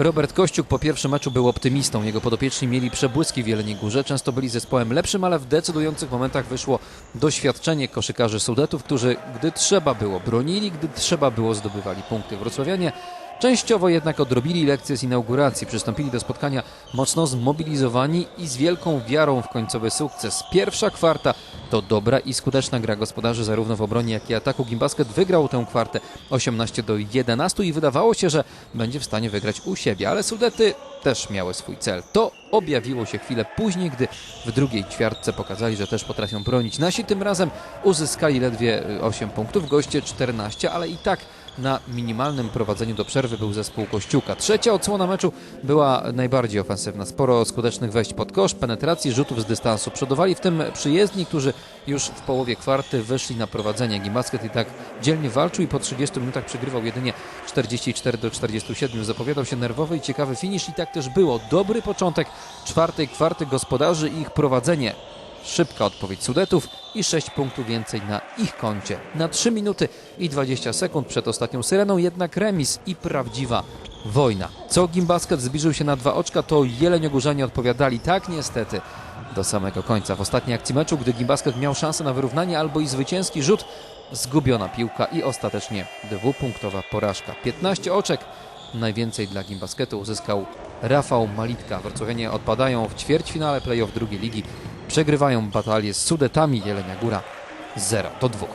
Robert Kościuk po pierwszym meczu był optymistą. Jego podopieczni mieli przebłyski w Jeleniej Górze. Często byli zespołem lepszym, ale w decydujących momentach wyszło doświadczenie koszykarzy Sudetów, którzy gdy trzeba było bronili, gdy trzeba było zdobywali punkty. Wrocławianie Częściowo jednak odrobili lekcje z inauguracji, przystąpili do spotkania mocno zmobilizowani i z wielką wiarą w końcowy sukces. Pierwsza kwarta to dobra i skuteczna gra gospodarzy zarówno w obronie, jak i ataku. Gimbasket wygrał tę kwartę 18 do 11 i wydawało się, że będzie w stanie wygrać u siebie, ale Sudety też miały swój cel. To objawiło się chwilę później, gdy w drugiej ćwiartce pokazali, że też potrafią bronić. Nasi tym razem uzyskali ledwie y, 8 punktów, goście 14, ale i tak na minimalnym prowadzeniu do przerwy był zespół Kościuka. Trzecia odsłona meczu była najbardziej ofensywna. Sporo skutecznych wejść pod kosz, penetracji, rzutów z dystansu. Przodowali w tym przyjezdni, którzy już w połowie kwarty wyszli na prowadzenie. Gimbasket i tak dzielnie walczył i po 30 minutach przegrywał jedynie 44 do 47. Zapowiadał się nerwowy i ciekawy finisz i tak też było. Dobry początek czwartej kwarty gospodarzy i ich prowadzenie. Szybka odpowiedź Sudetów i 6 punktów więcej na ich koncie. Na 3 minuty i 20 sekund przed ostatnią syreną jednak remis i prawdziwa wojna. Co Gimbasket zbliżył się na dwa oczka, to Jeleniogórzanie odpowiadali tak niestety do samego końca. W ostatniej akcji meczu, gdy Gimbasket miał szansę na wyrównanie albo i zwycięski rzut, zgubiona piłka i ostatecznie dwupunktowa porażka. 15 oczek Najwięcej dla Gimbasketu uzyskał Rafał Malitka. Wrocławianie odpadają w ćwierćfinale play-off drugiej ligi. Przegrywają batalię z Sudetami Jelenia Góra 0 do 2.